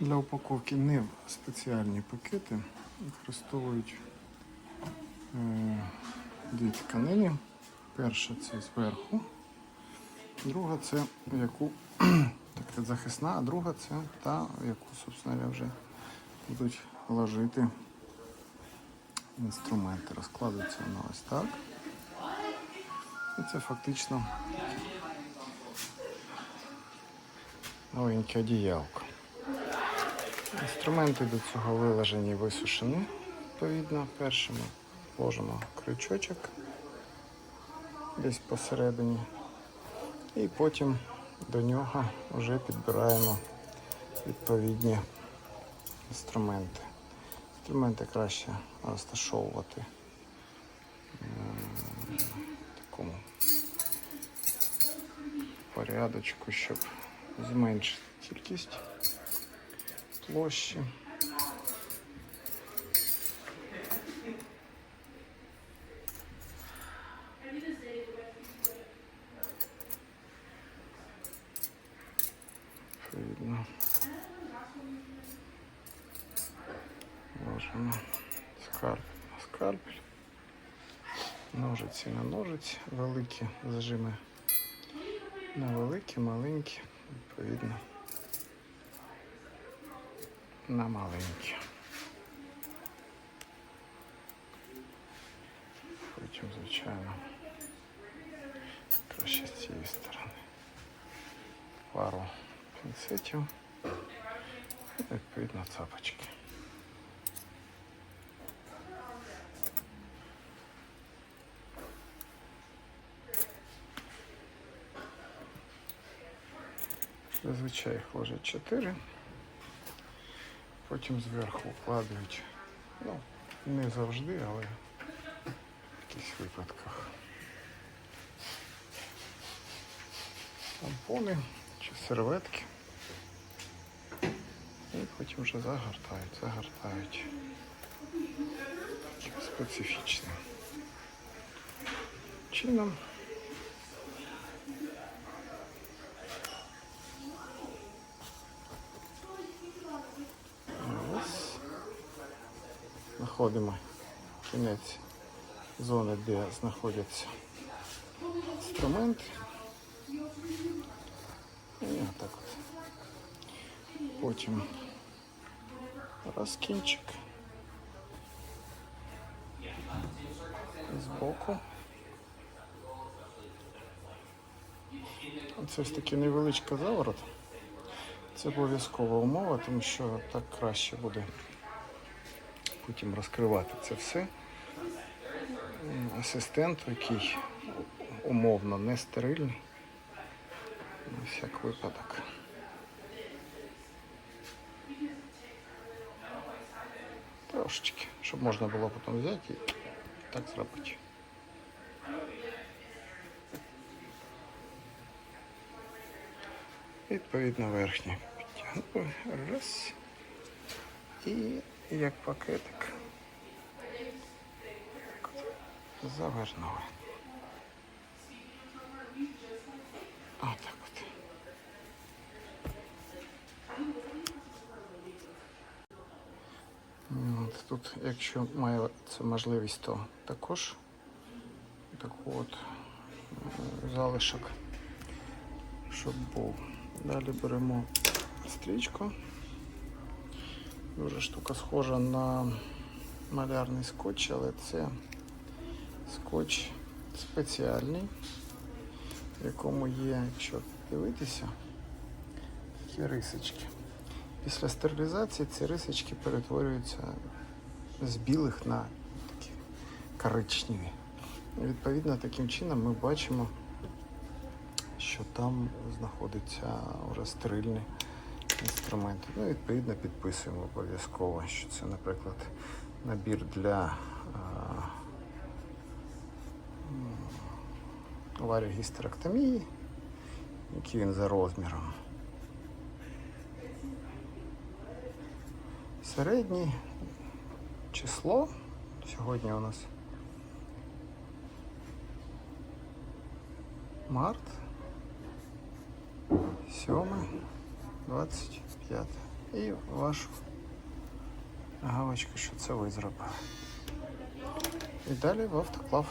Для упаковки не в спеціальні пакети використовують е, дві тканини. Перша це зверху, друга це яку така захисна, а друга це та, яку, собственно, вже будуть ложити інструменти. Розкладується вона ось так. І це фактично новеньке одіялко. Інструменти до цього вилежені і висушені. Відповідно, першим ми ложимо крючочок десь посередині. І потім до нього вже підбираємо відповідні інструменти. Інструменти краще розташовувати в такому порядочку, щоб зменшити кількість площі. Видно. Ложимо скальпель на скальпель. Ножиці на ножиці, великі зажими на великі, маленькі, відповідно. На маленькі. Потім, звичайно, краще з цієї сторони. Пару пінцетів. Відповідно, цапочки. Зазвичай їх ложать 4. Потім зверху вкладають. Ну, не завжди, але в якихось випадках. Тампони чи серветки. І потім вже загортають, загортають. Таким специфічним чином. Ось. Знаходимо кінець зони, де знаходяться інструменти. І отак от. Потім раз кінчик. Збоку. Це ось такий невеличкий заворот. Це обов'язкова умова, тому що так краще буде потім розкривати це все. Асистент, який умовно не стерильний, на всяк випадок. Трошечки, щоб можна було потім взяти і так зробити. Відповідно верхнє. Раз. І як пакетик. Так Завернули. Отак от. От Тут, якщо має це можливість, то також таку от залишок, щоб був. Далі беремо стрічку. Дуже штука схожа на малярний скотч, але це скотч спеціальний, в якому є, якщо дивитися, такі рисочки. Після стерилізації ці рисочки перетворюються з білих на такі коричневі. І відповідно, таким чином ми бачимо, що там знаходиться вже стерильний інструмент. Ну, відповідно, підписуємо обов'язково, що це, наприклад, набір для варіогістероктомії, який він за розміром. Середнє число сьогодні у нас март, 7, 25 і вашу галочку, що це ви зробили. І далі в автоклав.